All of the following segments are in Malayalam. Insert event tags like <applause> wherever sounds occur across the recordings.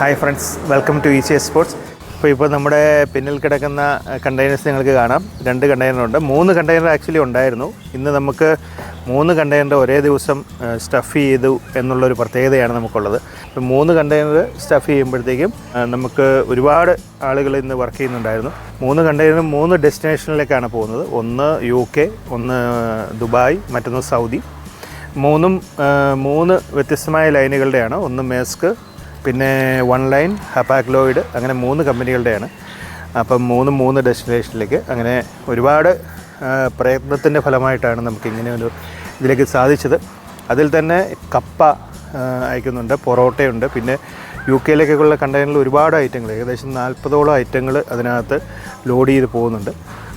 Hi friends welcome to easy sports ഇപ്പോൾ ഇപ്പോൾ നമ്മുടെ പിന്നിൽ കിടക്കുന്ന കണ്ടെയ്നേഴ്സ് നിങ്ങൾക്ക് കാണാം. രണ്ട് കണ്ടെയ്നറുണ്ട് മൂന്ന് കണ്ടെയ്നർ ആക്ച്വലി ഉണ്ടായിരുന്നു. ഇന്ന് നമുക്ക് മൂന്ന് കണ്ടെയ്നർ ഒരേ ദിവസം സ്റ്റഫ് ചെയ്തു എന്നുള്ളൊരു പ്രത്യേകതയാണ് നമുക്കുള്ളത്. ഇപ്പോൾ മൂന്ന് കണ്ടെയ്നർ സ്റ്റഫ് ചെയ്യുമ്പോഴത്തേക്കും നമുക്ക് ഒരുപാട് ആളുകൾ ഇന്ന് വർക്ക് ചെയ്യുന്നുണ്ടായിരുന്നു. മൂന്ന് കണ്ടെയ്നറും മൂന്ന് ഡെസ്റ്റിനേഷനിലേക്കാണ് പോകുന്നത്. ഒന്ന് യു കെ ഒന്ന് ദുബായ് മറ്റൊന്ന് സൗദി. മൂന്നും മൂന്ന് വ്യത്യസ്തമായ ലൈനുകളുടെയാണ് ഒന്ന് മേസ്ക് പിന്നെ വൺ ലൈൻ ഹപ്പാക്ലോയിഡ് അങ്ങനെ മൂന്ന് കമ്പനികളുടെയാണ്. അപ്പം മൂന്ന് മൂന്ന് ഡെസ്റ്റിനേഷനിലേക്ക് അങ്ങനെ ഒരുപാട് പ്രയത്നത്തിന്റെ ഫലമായിട്ടാണ് നമുക്ക് ഇങ്ങനെ ഒരു ഇതിലേക്ക് സാധിച്ചത്. അതിൽ തന്നെ കപ്പ അയക്കുന്നുണ്ട് പൊറോട്ടയുണ്ട്. പിന്നെ യു കെയിലേക്കുള്ള കണ്ടെയ്നറിൽ ഒരുപാട് ഐറ്റങ്ങൾ ഏകദേശം നാൽപ്പതോളം ഐറ്റങ്ങൾ അതിനകത്ത് ലോഡ് ചെയ്ത് പോകുന്നുണ്ട്.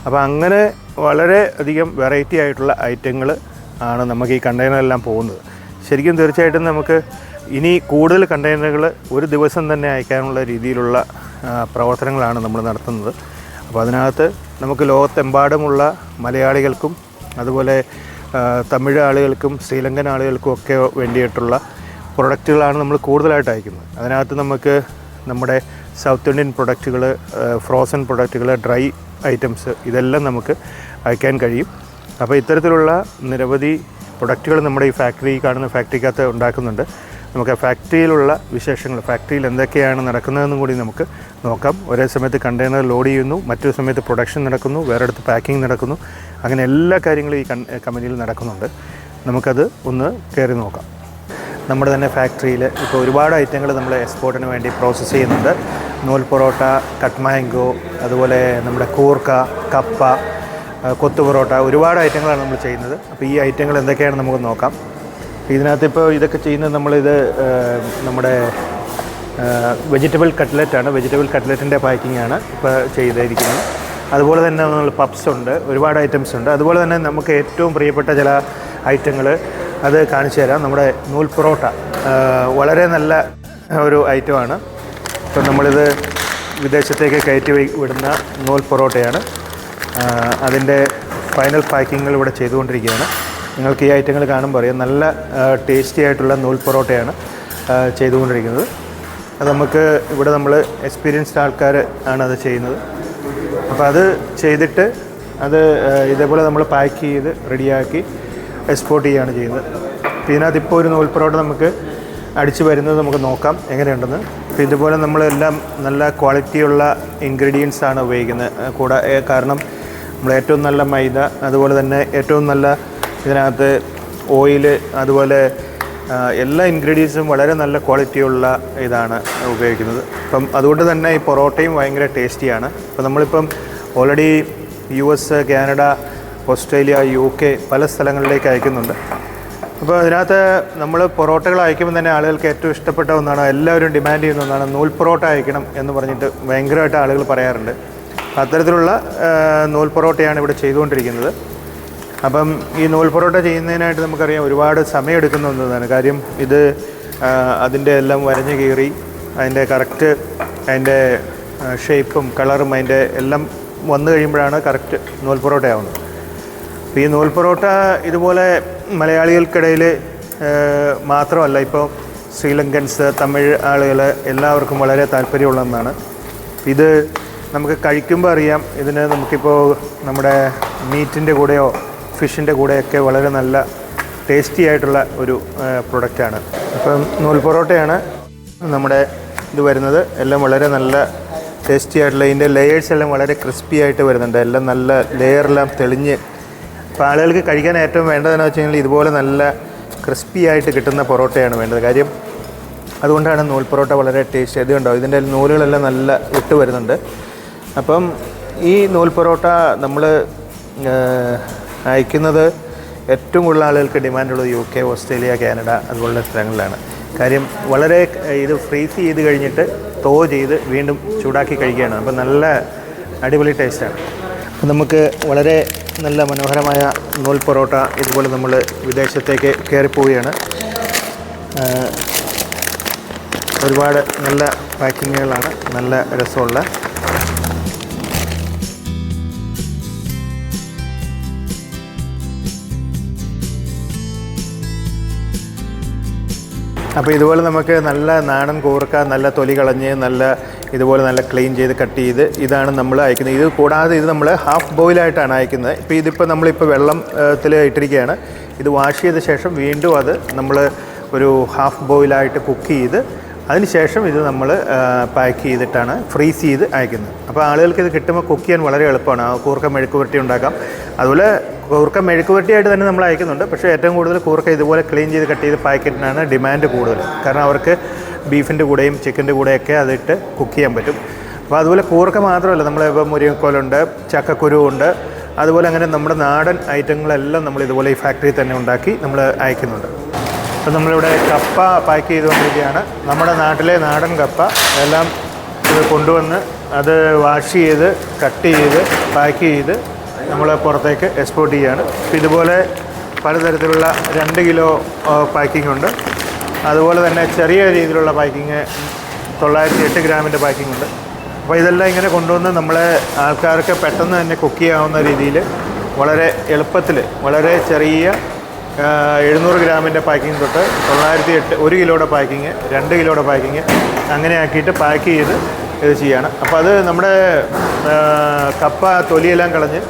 അപ്പോൾ അങ്ങനെ വളരെ അധികം വെറൈറ്റി ആയിട്ടുള്ള ഐറ്റങ്ങൾ ആണ് നമുക്ക് ഈ കണ്ടെയ്നറെല്ലാം പോകുന്നത്. ശരിക്കും തീർച്ചയായിട്ടും നമുക്ക് ഇനി കൂടുതൽ കണ്ടെയ്നറുകൾ ഒരു ദിവസം തന്നെ അയക്കാനുള്ള രീതിയിലുള്ള പ്രവർത്തനങ്ങളാണ് നമ്മൾ നടത്തുന്നത്. അപ്പോൾ അതിനകത്ത് നമുക്ക് ലോകത്തെമ്പാടുമുള്ള മലയാളികൾക്കും അതുപോലെ തമിഴ് ആളുകൾക്കും ശ്രീലങ്കൻ ആളുകൾക്കും ഒക്കെ വേണ്ടിയിട്ടുള്ള പ്രൊഡക്റ്റുകളാണ് നമ്മൾ കൂടുതലായിട്ട് അയക്കുന്നത്. അതിനകത്ത് നമുക്ക് നമ്മുടെ സൗത്ത് ഇന്ത്യൻ പ്രൊഡക്റ്റുകൾ ഫ്രോസൺ പ്രൊഡക്റ്റുകൾ ഡ്രൈ ഐറ്റംസ് ഇതെല്ലാം നമുക്ക് അയക്കാൻ കഴിയും. അപ്പോൾ ഇത്തരത്തിലുള്ള നിരവധി പ്രൊഡക്റ്റുകൾ നമ്മുടെ ഈ ഫാക്ടറി കാണുന്ന ഫാക്ടറിക്കകത്ത് ഉണ്ടാക്കുന്നുണ്ട്. നമുക്ക് ഫാക്ടറിയിലുള്ള വിശേഷങ്ങൾ ഫാക്ടറിയിൽ എന്തൊക്കെയാണ് നടക്കുന്നതെന്നും കൂടി നമുക്ക് നോക്കാം. ഒരേ സമയത്ത് കണ്ടെയ്നർ ലോഡ് ചെയ്യുന്നു മറ്റൊരു സമയത്ത് പ്രൊഡക്ഷൻ നടക്കുന്നു വേറെ അടുത്ത് പാക്കിംഗ് നടക്കുന്നു. അങ്ങനെ എല്ലാ കാര്യങ്ങളും ഈ കമ്പനിയിൽ നടക്കുന്നുണ്ട്. നമുക്കത് ഒന്ന് കയറി നോക്കാം. നമ്മുടെ തന്നെ ഫാക്ടറിയിൽ ഇപ്പോൾ ഒരുപാട് ഐറ്റങ്ങൾ നമ്മൾ എക്സ്പോർട്ടിന് വേണ്ടി പ്രോസസ്സ് ചെയ്യുന്നുണ്ട്. നൂൽ പൊറോട്ട കട്ട് മാംഗോ അതുപോലെ നമ്മുടെ കൂർക്ക കപ്പ കൊത്തു പൊറോട്ട ഒരുപാട് ഐറ്റങ്ങളാണ് നമ്മൾ ചെയ്യുന്നത്. അപ്പോൾ ഈ ഐറ്റങ്ങൾ എന്തൊക്കെയാണ് നമുക്ക് നോക്കാം. ഇതിനകത്ത് ഇപ്പോൾ ഇതൊക്കെ ചെയ്യുന്നത് നമ്മളിത് നമ്മുടെ വെജിറ്റബിൾ കട്ട്ലറ്റാണ് വെജിറ്റബിൾ കട്ട്ലറ്റിന്റെ പാക്കിംഗ് ആണ് ഇപ്പോൾ ചെയ്തിരിക്കുന്നത് അതുപോലെ തന്നെ നമ്മൾ പപ്സ് ഉണ്ട് ഒരുപാട് ഐറ്റംസ് ഉണ്ട്. അതുപോലെ തന്നെ നമുക്ക് ഏറ്റവും പ്രിയപ്പെട്ട ചില ഐറ്റങ്ങൾ അത് കാണിച്ചു തരാം. നമ്മുടെ നൂൽ പൊറോട്ട വളരെ നല്ല ഒരു ഐറ്റമാണ് ഇപ്പം നമ്മളിത് വിദേശത്തേക്ക് കയറ്റി വിടുന്ന നൂൽ പൊറോട്ടയാണ്. അതിന്റെ ഫൈനൽ പാക്കിങ്ങുകൾ ഇവിടെ ചെയ്തുകൊണ്ടിരിക്കുകയാണ്. നിങ്ങൾക്ക് ഈ ഐറ്റങ്ങൾ കാണുമ്പോൾ അറിയാം. നല്ല ടേസ്റ്റി ആയിട്ടുള്ള നൂൽ പൊറോട്ടയാണ് ചെയ്തുകൊണ്ടിരിക്കുന്നത്. അത് നമുക്ക് ഇവിടെ നമ്മൾ എക്സ്പീരിയൻസ്ഡ് ആൾക്കാർ ആണ് അത് ചെയ്യുന്നത്. അപ്പോൾ അത് ചെയ്തിട്ട് അത് ഇതേപോലെ നമ്മൾ പാക്ക് ചെയ്ത് റെഡിയാക്കി എക്സ്പോർട്ട് ചെയ്യുകയാണ് ചെയ്യുന്നത്. അപ്പോൾ ഇതിനകത്ത് ഇപ്പോൾ ഒരു നൂൽ പൊറോട്ട നമുക്ക് അടിച്ചു വരുന്നത് നമുക്ക് നോക്കാം എങ്ങനെയുണ്ടെന്ന്. അപ്പോൾ ഇതുപോലെ നമ്മളെല്ലാം നല്ല ക്വാളിറ്റിയുള്ള ഇൻഗ്രീഡിയൻസ് ആണ് ഉപയോഗിക്കുന്നത്. കൂടാ കാരണം നമ്മൾ ഏറ്റവും നല്ല മൈദ അതുപോലെ തന്നെ ഏറ്റവും നല്ല ഇതിനകത്ത് ഓയിൽ അതുപോലെ എല്ലാ ഇൻഗ്രീഡിയൻസും വളരെ നല്ല ക്വാളിറ്റിയുള്ള ഇതാണ് ഉപയോഗിക്കുന്നത്. അപ്പം അതുകൊണ്ട് തന്നെ ഈ പൊറോട്ടയും ഭയങ്കര ടേസ്റ്റിയാണ്. അപ്പം നമ്മളിപ്പം already U S Canada Australia U K പല സ്ഥലങ്ങളിലേക്ക് അയക്കുന്നുണ്ട്. അപ്പോൾ അതിനകത്ത് നമ്മൾ പൊറോട്ടകൾ അയക്കുമ്പോൾ തന്നെ ആളുകൾക്ക് ഏറ്റവും ഇഷ്ടപ്പെട്ട ഒന്നാണ് എല്ലാവരും ഡിമാൻഡ് ചെയ്യുന്ന ഒന്നാണ് നൂൽ പൊറോട്ട അയക്കണം എന്ന് പറഞ്ഞിട്ട് ഭയങ്കരമായിട്ട് ആളുകൾ പറയാറുണ്ട്. അത്തരത്തിലുള്ള നൂൽ പൊറോട്ടയാണ് ഇവിടെ ചെയ്തുകൊണ്ടിരിക്കുന്നത്. അപ്പം ഈ നൂൽ പൊറോട്ട ചെയ്യുന്നതിനായിട്ട് നമുക്കറിയാം ഒരുപാട് സമയമെടുക്കുന്ന ഒന്നതാണ്. കാര്യം ഇത് അതിന്റെ എല്ലാം വരഞ്ഞു കീറി അതിന്റെ കറക്റ്റ് അതിന്റെ ഷേപ്പും കളറും അതിന്റെ എല്ലാം വന്നു കഴിയുമ്പോഴാണ് കറക്റ്റ് നൂൽ പൊറോട്ട ആവുന്നത്. അപ്പോൾ ഈ നൂൽ പൊറോട്ട ഇതുപോലെ മലയാളികൾക്കിടയിൽ മാത്രമല്ല ഇപ്പോൾ ശ്രീലങ്കൻസ് തമിഴ് ആളുകൾ എല്ലാവർക്കും വളരെ താല്പര്യമുള്ള ഒന്നാണ് ഇത് നമുക്ക് കഴിക്കുമ്പോൾ അറിയാം ഇതിന് നമുക്കിപ്പോൾ നമ്മുടെ മീറ്റിന്റെ കൂടെയോ ഫിഷിന്റെ കൂടെയൊക്കെ വളരെ നല്ല ടേസ്റ്റി ആയിട്ടുള്ള ഒരു പ്രൊഡക്റ്റാണ്. അപ്പം നൂൽ പൊറോട്ടയാണ് നമ്മുടെ ഇത് വരുന്നത്. എല്ലാം വളരെ നല്ല ടേസ്റ്റി ആയിട്ടുള്ള ഇതിന്റെ ലെയേഴ്സ് എല്ലാം വളരെ ക്രിസ്പി ആയിട്ട് വരുന്നുണ്ട്. എല്ലാം നല്ല ലെയറെല്ലാം തെളിഞ്ഞ്. അപ്പോൾ ആളുകൾക്ക് കഴിക്കാൻ ഏറ്റവും വേണ്ടതെന്ന് വെച്ച് കഴിഞ്ഞാൽ ഇതുപോലെ നല്ല ക്രിസ്പി ആയിട്ട് കിട്ടുന്ന പൊറോട്ടയാണ് വേണ്ടത്. കാര്യം അതുകൊണ്ടാണ് നൂൽ പൊറോട്ട വളരെ ടേസ്റ്റ് ഇത് ഇതിന്റെ നൂലുകളെല്ലാം നല്ല വിട്ട് വരുന്നുണ്ട്. അപ്പം ഈ നൂൽ പൊറോട്ട നമ്മൾ അയക്കുന്നത് ഏറ്റവും കൂടുതൽ ആളുകൾക്ക് ഡിമാൻഡുള്ളത് യു കെ ഓസ്ട്രേലിയ കാനഡ അതുപോലുള്ള സ്ഥലങ്ങളിലാണ്. കാര്യം വളരെ ഇത് ഫ്രീസ് ചെയ്ത് കഴിഞ്ഞിട്ട് തോ ചെയ്ത് വീണ്ടും ചൂടാക്കി കഴിക്കുകയാണ്. അപ്പോൾ നല്ല അടിപൊളി ടേസ്റ്റാണ്. നമുക്ക് വളരെ നല്ല മനോഹരമായ നൂൽ പൊറോട്ട ഇതുപോലെ നമ്മൾ വിദേശത്തേക്ക് കയറിപ്പോവുകയാണ്. ഒരുപാട് നല്ല പാക്കിങ്ങുകളാണ്. നല്ല രസമുള്ള അപ്പോൾ ഇതുപോലെ നമുക്ക് നല്ല നാടൻ കൂർക്ക നല്ല തൊലി കളഞ്ഞ് നല്ല ഇതുപോലെ നല്ല ക്ലീൻ ചെയ്ത് കട്ട് ചെയ്ത് ഇതാണ് നമ്മൾ അയക്കുന്നത്. ഇത് കൂടാതെ ഇത് നമ്മൾ ഹാഫ് ബോയിലായിട്ടാണ് അയക്കുന്നത്. ഇപ്പോൾ ഇതിപ്പോൾ നമ്മളിപ്പോൾ വെള്ളത്തിൽ ഇട്ടിരിക്കുകയാണ് ഇത് വാഷ് ചെയ്ത ശേഷം വീണ്ടും അത് നമ്മൾ ഒരു ഹാഫ് ബോയിലായിട്ട് കുക്ക് ചെയ്ത് അതിനുശേഷം ഇത് നമ്മൾ പാക്ക് ചെയ്തിട്ടാണ് ഫ്രീസ് ചെയ്ത് അയക്കുന്നത്. അപ്പോൾ ആളുകൾക്ക് ഇത് കിട്ടുമ്പോൾ കുക്ക് ചെയ്യാൻ വളരെ എളുപ്പമാണ്. കൂർക്ക മെഴുക്ക് പുരട്ടി ഉണ്ടാക്കാം. അതുപോലെ കൂർക്ക മെഴുക്ക് വെട്ടിയായിട്ട് തന്നെ നമ്മൾ അയക്കുന്നുണ്ട്. പക്ഷേ ഏറ്റവും കൂടുതൽ കൂർക്ക ഇതുപോലെ ക്ലീൻ ചെയ്ത് കട്ട് ചെയ്ത് പാക്കറ്റിനാണ് ഡിമാൻഡ് കൂടുതൽ. കാരണം അവർക്ക് ബീഫിന്റെ കൂടെയും ചിക്കന്റെ കൂടെയൊക്കെ അതിട്ട് കുക്ക് ചെയ്യാൻ പറ്റും. അപ്പോൾ അതുപോലെ കൂർക്ക മാത്രമല്ല നമ്മളിപ്പോൾ മുരിങ്ങക്കോലുണ്ട് ചക്കക്കുരുവുണ്ട്. അതുപോലെ അങ്ങനെ നമ്മുടെ നാടൻ ഐറ്റങ്ങളെല്ലാം നമ്മൾ ഇതുപോലെ ഈ ഫാക്ടറിയിൽ തന്നെ ഉണ്ടാക്കി നമ്മൾ അയക്കുന്നുണ്ട്. അപ്പോൾ നമ്മളിവിടെ കപ്പ പാക്ക് ചെയ്തുകൊണ്ടിരിക്കുകയാണ്. നമ്മുടെ നാട്ടിലെ നാടൻ കപ്പ എല്ലാം ഇത് കൊണ്ടുവന്ന് അത് വാഷ് ചെയ്ത് കട്ട് ചെയ്ത് പാക്ക് ചെയ്ത് നമ്മൾ പുറത്തേക്ക് എക്സ്പോർട്ട് ചെയ്യുകയാണ് അപ്പോൾ ഇതുപോലെ പലതരത്തിലുള്ള രണ്ട് കിലോ പാക്കിംഗ് ഉണ്ട്. അതുപോലെ തന്നെ ചെറിയ രീതിയിലുള്ള പാക്കിങ് തൊള്ളായിരത്തി എട്ട് ഗ്രാമിന്റെ പാക്കിംഗ് ഉണ്ട്. അപ്പോൾ ഇതെല്ലാം ഇങ്ങനെ കൊണ്ടുവന്ന് നമ്മളെ ആൾക്കാർക്ക് പെട്ടെന്ന് തന്നെ കുക്ക് ചെയ്യാവുന്ന രീതിയിൽ വളരെ എളുപ്പത്തിൽ വളരെ ചെറിയ എഴുന്നൂറ് ഗ്രാമിന്റെ പാക്കിംഗ് തൊട്ട് തൊള്ളായിരത്തി എട്ട് ഒരു കിലോയുടെ പാക്കിങ് രണ്ട് കിലോയുടെ പാക്കിങ് അങ്ങനെ ആക്കിയിട്ട് പാക്ക് ചെയ്ത് ഇത് ചെയ്യാണ്. അപ്പോൾ അത് നമ്മുടെ കപ്പ തൊലിയെല്ലാം കളഞ്ഞ്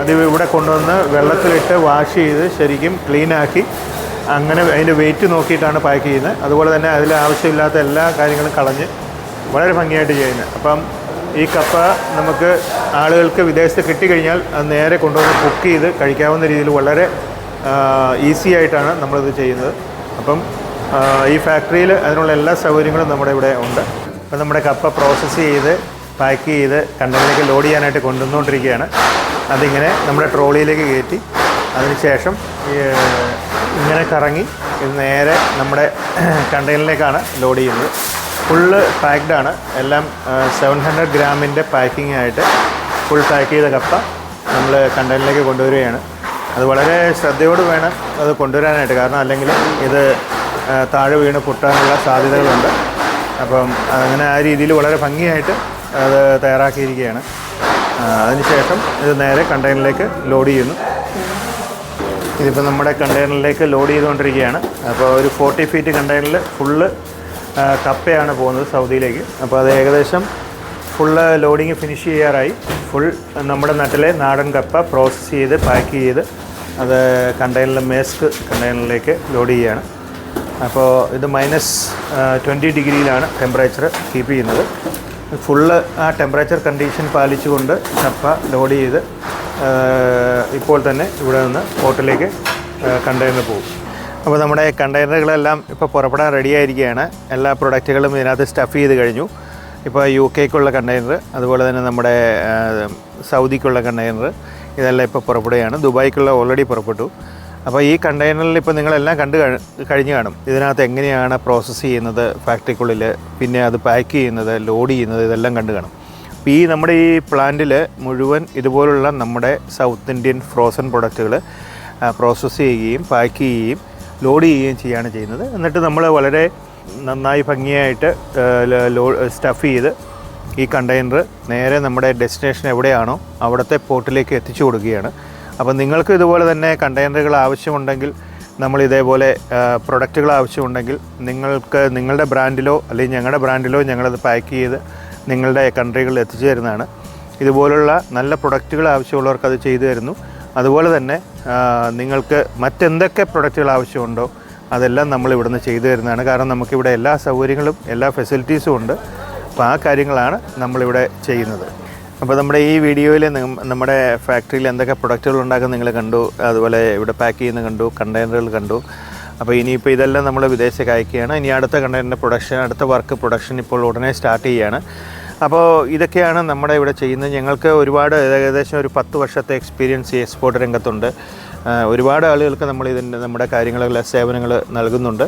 അത് ഇവിടെ കൊണ്ടുവന്ന് വെള്ളത്തിലിട്ട് വാഷ് ചെയ്ത് ശരിക്കും ക്ലീനാക്കി അങ്ങനെ അതിന്റെ വെയിറ്റ് നോക്കിയിട്ടാണ് പാക്ക് ചെയ്യുന്നത്. അതുപോലെ തന്നെ അതിൽ ആവശ്യമില്ലാത്ത എല്ലാ കാര്യങ്ങളും കളഞ്ഞ് വളരെ ഭംഗിയായിട്ട് ചെയ്യുന്നത്. അപ്പം ഈ കപ്പ നമുക്ക് ആളുകൾക്ക് വിദേശത്ത് കിട്ടിക്കഴിഞ്ഞാൽ അത് നേരെ കൊണ്ടുവന്ന് കുക്ക് ചെയ്ത് കഴിക്കാവുന്ന രീതിയിൽ വളരെ ഈസി ആയിട്ടാണ് നമ്മളിത് ചെയ്യുന്നത്. അപ്പം ഈ ഫാക്ടറിയിൽ അതിനുള്ള എല്ലാ സൗകര്യങ്ങളും നമ്മുടെ ഇവിടെ ഉണ്ട്. അപ്പം നമ്മുടെ കപ്പ പ്രോസസ്സ് ചെയ്ത് പാക്ക് ചെയ്ത് കണ്ടെയ്നറിലേക്ക് ലോഡ് ചെയ്യാനായിട്ട് കൊണ്ടുവന്നുകൊണ്ടിരിക്കുകയാണ്. അതിങ്ങനെ നമ്മുടെ ട്രോളിയിലേക്ക് കയറ്റി അതിനുശേഷം ഇങ്ങനെ കറങ്ങി നേരെ നമ്മുടെ കണ്ടെയ്നറിലേക്കാണ് ലോഡ് ചെയ്യുന്നത്. ഫുള്ള് പാക്ക്ഡ് ആണ്. എല്ലാം സെവൻ ഹൺഡ്രഡ് ഗ്രാമിന്റെ പാക്കിംഗ് ആയിട്ട് ഫുൾ പാക്ക് ചെയ്ത കപ്പ നമ്മൾ കണ്ടെയ്നറിലേക്ക് കൊണ്ടുവരികയാണ്. അത് വളരെ ശ്രദ്ധയോട് വേണം അത് കൊണ്ടുവരാനായിട്ട്. കാരണം അല്ലെങ്കിൽ ഇത് താഴെ വീണ് പൊട്ടാനുള്ള സാധ്യതകളുണ്ട്. അപ്പം അങ്ങനെ ആ രീതിയിൽ വളരെ ഭംഗിയായിട്ട് അത് തയ്യാറാക്കിയിരിക്കുകയാണ്. അതിനുശേഷം ഇത് നേരെ കണ്ടെയ്നറിലേക്ക് ലോഡ് ചെയ്യുന്നു. ഇതിപ്പോൾ നമ്മുടെ കണ്ടെയ്നറിലേക്ക് ലോഡ് ചെയ്തുകൊണ്ടിരിക്കുകയാണ്. അപ്പോൾ ഒരു ഫോർട്ടി ഫീറ്റ് കണ്ടെയ്നറിൽ ഫുള്ള് കപ്പയാണ് പോകുന്നത് സൗദിയിലേക്ക്. അപ്പോൾ അത് ഏകദേശം ഫുള്ള് ലോഡിങ് ഫിനിഷ് ചെയ്യാറായി. ഫുൾ നമ്മുടെ നാട്ടിലെ നാടൻ കപ്പ പ്രോസസ്സ് ചെയ്ത് പാക്ക് ചെയ്ത് അത് കണ്ടെയ്നറിൽ മേസ്ക് കണ്ടെയ്നറിലേക്ക് ലോഡ് ചെയ്യുകയാണ്. അപ്പോൾ ഇത് മൈനസ് ട്വന്റി ഡിഗ്രിയിലാണ് ടെമ്പറേച്ചർ കീപ്പ് ചെയ്യുന്നത്. ഫുള്ള് ആ ടെമ്പറേച്ചർ കണ്ടീഷൻ പാലിച്ചുകൊണ്ട് ചപ്പ ലോഡ് ചെയ്ത് ഇപ്പോൾ തന്നെ ഇവിടെ നിന്ന് പോർട്ടിലേക്ക് കണ്ടെയ്നർ പോകും. അപ്പോൾ നമ്മുടെ കണ്ടെയ്നറുകളെല്ലാം ഇപ്പോൾ പുറപ്പെടാൻ റെഡി ആയിരിക്കുകയാണ്. എല്ലാ പ്രൊഡക്റ്റുകളും ഇതിനകത്ത് സ്റ്റഫ് ചെയ്ത് കഴിഞ്ഞു. ഇപ്പോൾ യു കെക്കുള്ള കണ്ടെയ്നർ അതുപോലെ തന്നെ നമ്മുടെ സൗദിക്കുള്ള കണ്ടെയ്നർ ഇതെല്ലാം ഇപ്പോൾ പുറപ്പെടുകയാണ്. ദുബായ്ക്കുള്ള ഓൾറെഡി പുറപ്പെട്ടു. അപ്പോൾ ഈ കണ്ടെയ്നറിൽ ഇപ്പോൾ നിങ്ങളെല്ലാം കണ്ടു കഴിഞ്ഞു കാണും. ഇതിനകത്ത് എങ്ങനെയാണ് പ്രോസസ്സ് ചെയ്യുന്നത് ഫാക്ടറിക്കുള്ളിൽ പിന്നെ അത് പാക്ക് ചെയ്യുന്നത് ലോഡ് ചെയ്യുന്നത് ഇതെല്ലാം കണ്ടു കാണും. അപ്പോൾ ഈ നമ്മുടെ ഈ പ്ലാന്റിൽ മുഴുവൻ ഇതുപോലുള്ള നമ്മുടെ സൗത്ത് ഇന്ത്യൻ ഫ്രോസൺ പ്രൊഡക്റ്റുകൾ പ്രോസസ്സ് ചെയ്യുകയും പാക്ക് ചെയ്യുകയും ലോഡ് ചെയ്യുകയും ചെയ്യാണ് ചെയ്യുന്നത്. എന്നിട്ട് നമ്മൾ വളരെ നന്നായി ഭംഗിയായിട്ട് ലോ സ്റ്റഫ് ചെയ്ത് ഈ കണ്ടെയ്നർ നേരെ നമ്മുടെ ഡെസ്റ്റിനേഷൻ എവിടെയാണോ അവിടുത്തെ പോർട്ടിലേക്ക് എത്തിച്ചു കൊടുക്കുകയാണ്. അപ്പോൾ നിങ്ങൾക്ക് ഇതുപോലെ തന്നെ കണ്ടെയ്നറുകൾ ആവശ്യമുണ്ടെങ്കിൽ നമ്മൾ ഇതേപോലെ പ്രൊഡക്റ്റുകൾ ആവശ്യമുണ്ടെങ്കിൽ നിങ്ങൾക്ക് നിങ്ങളുടെ ബ്രാൻഡിലോ അല്ലെങ്കിൽ ഞങ്ങളുടെ ബ്രാൻഡിലോ ഞങ്ങളത് പാക്ക് ചെയ്ത് നിങ്ങളുടെ കൺട്രികളിൽ എത്തിച്ചു തരുന്നതാണ്. ഇതുപോലുള്ള നല്ല പ്രൊഡക്റ്റുകൾ ആവശ്യമുള്ളവർക്ക് അത് ചെയ്തു തരുന്നു. അതുപോലെ തന്നെ നിങ്ങൾക്ക് മറ്റെന്തൊക്കെ പ്രൊഡക്റ്റുകൾ ആവശ്യമുണ്ടോ അതെല്ലാം നമ്മൾ ഇവിടുന്ന് ചെയ്തു തരുന്നതാണ്. കാരണം നമുക്കിവിടെ എല്ലാ സൗകര്യങ്ങളും എല്ലാ ഫെസിലിറ്റീസും ഉണ്ട്. അപ്പോൾ ആ കാര്യങ്ങളാണ് നമ്മളിവിടെ ചെയ്യുന്നത്. അപ്പോൾ നമ്മുടെ ഈ വീഡിയോയിൽ നമ്മുടെ ഫാക്ടറിയിൽ എന്തൊക്കെ പ്രൊഡക്റ്റുകൾ ഉണ്ടാക്കുന്ന നിങ്ങൾ കണ്ടു അതുപോലെ ഇവിടെ പാക്ക് ചെയ്യുന്ന കണ്ടു കണ്ടെയ്നറുകൾ കണ്ടു. അപ്പോൾ ഇനിയിപ്പോൾ ഇതെല്ലാം നമ്മൾ വിദേശത്തേക്ക് അയക്കുകയാണ്. ഇനി അടുത്ത കണ്ടെയ്നറിന്റെ പ്രൊഡക്ഷൻ അടുത്ത വർക്ക് പ്രൊഡക്ഷൻ ഇപ്പോൾ ഉടനെ സ്റ്റാർട്ട് ചെയ്യുകയാണ് അപ്പോൾ ഇതൊക്കെയാണ് നമ്മുടെ ഇവിടെ ചെയ്യുന്നത്. ഞങ്ങൾക്ക് ഒരുപാട് ഏകദേശം ഒരു പത്ത് വർഷത്തെ എക്സ്പീരിയൻസ് ഈ എക്സ്പോർട്ട് രംഗത്തുണ്ട്. ഒരുപാട് ആളുകൾക്ക് നമ്മൾ ഇതിന്റെ നമ്മുടെ കാര്യങ്ങളെല്ലാം സേവനങ്ങൾ നൽകുന്നുണ്ട്.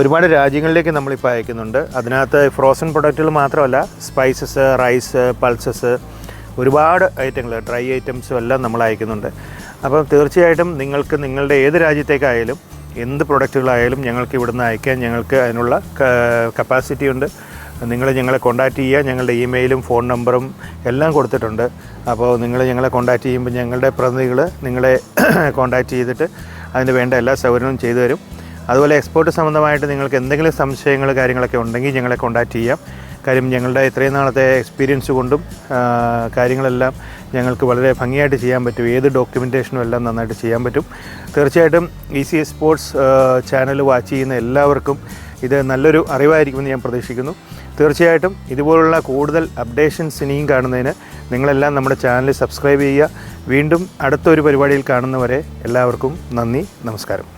ഒരുപാട് രാജ്യങ്ങളിലേക്ക് നമ്മളിപ്പോൾ അയക്കുന്നുണ്ട്. അതിനകത്ത് ഫ്രോസൺ പ്രൊഡക്റ്റുകൾ മാത്രമല്ല സ്പൈസസ് റൈസ് പൾസസ് ഒരുപാട് ഐറ്റങ്ങൾ ഡ്രൈ ഐറ്റംസും എല്ലാം നമ്മൾ അയക്കുന്നുണ്ട്. അപ്പം തീർച്ചയായിട്ടും നിങ്ങൾക്ക് നിങ്ങളുടെ ഏത് രാജ്യത്തേക്കായാലും എന്ത് പ്രൊഡക്റ്റുകളായാലും ഞങ്ങൾക്ക് ഇവിടുന്ന് അയക്കാൻ ഞങ്ങൾക്ക് അതിനുള്ള കപ്പാസിറ്റി ഉണ്ട്. നിങ്ങൾ ഞങ്ങളെ കോൺടാക്റ്റ് ചെയ്യുക. ഞങ്ങളുടെ ഇമെയിലും ഫോൺ നമ്പറും എല്ലാം കൊടുത്തിട്ടുണ്ട്. അപ്പോൾ നിങ്ങൾ ഞങ്ങളെ കോൺടാക്റ്റ് ചെയ്യുമ്പോൾ ഞങ്ങളുടെ പ്രതിനിധികൾ നിങ്ങളെ <clears throat> കോൺടാക്റ്റ് ചെയ്തിട്ട് അതിന് വേണ്ട എല്ലാ സൗകര്യവും ചെയ്തു തരും. അതുപോലെ എക്സ്പോർട്ട് സംബന്ധമായിട്ട് നിങ്ങൾക്ക് എന്തെങ്കിലും സംശയങ്ങൾ കാര്യങ്ങളൊക്കെ ഉണ്ടെങ്കിൽ ഞങ്ങളെ കോൺടാക്റ്റ് ചെയ്യാം. കാര്യം ഞങ്ങളുടെ ഇത്രയും നാളത്തെ എക്സ്പീരിയൻസ് കൊണ്ടും കാര്യങ്ങളെല്ലാം ഞങ്ങൾക്ക് വളരെ ഭംഗിയായിട്ട് ചെയ്യാൻ പറ്റും. ഏത് ഡോക്യുമെന്റേഷനും എല്ലാം നന്നായിട്ട് ചെയ്യാൻ പറ്റും. തീർച്ചയായിട്ടും E C S sports channel watch ചെയ്യുന്ന എല്ലാവർക്കും ഇത് നല്ലൊരു അറിവായിരിക്കുമെന്ന് ഞാൻ പ്രതീക്ഷിക്കുന്നു. തീർച്ചയായിട്ടും ഇതുപോലുള്ള കൂടുതൽ അപ്ഡേഷൻസ് ഇനിയും കാണുന്നതിന് നിങ്ങളെല്ലാം നമ്മുടെ ചാനൽ സബ്സ്ക്രൈബ് ചെയ്യുക. വീണ്ടും അടുത്തൊരു പരിപാടിയിൽ കാണുന്നവരെ എല്ലാവർക്കും നന്ദി നമസ്കാരം.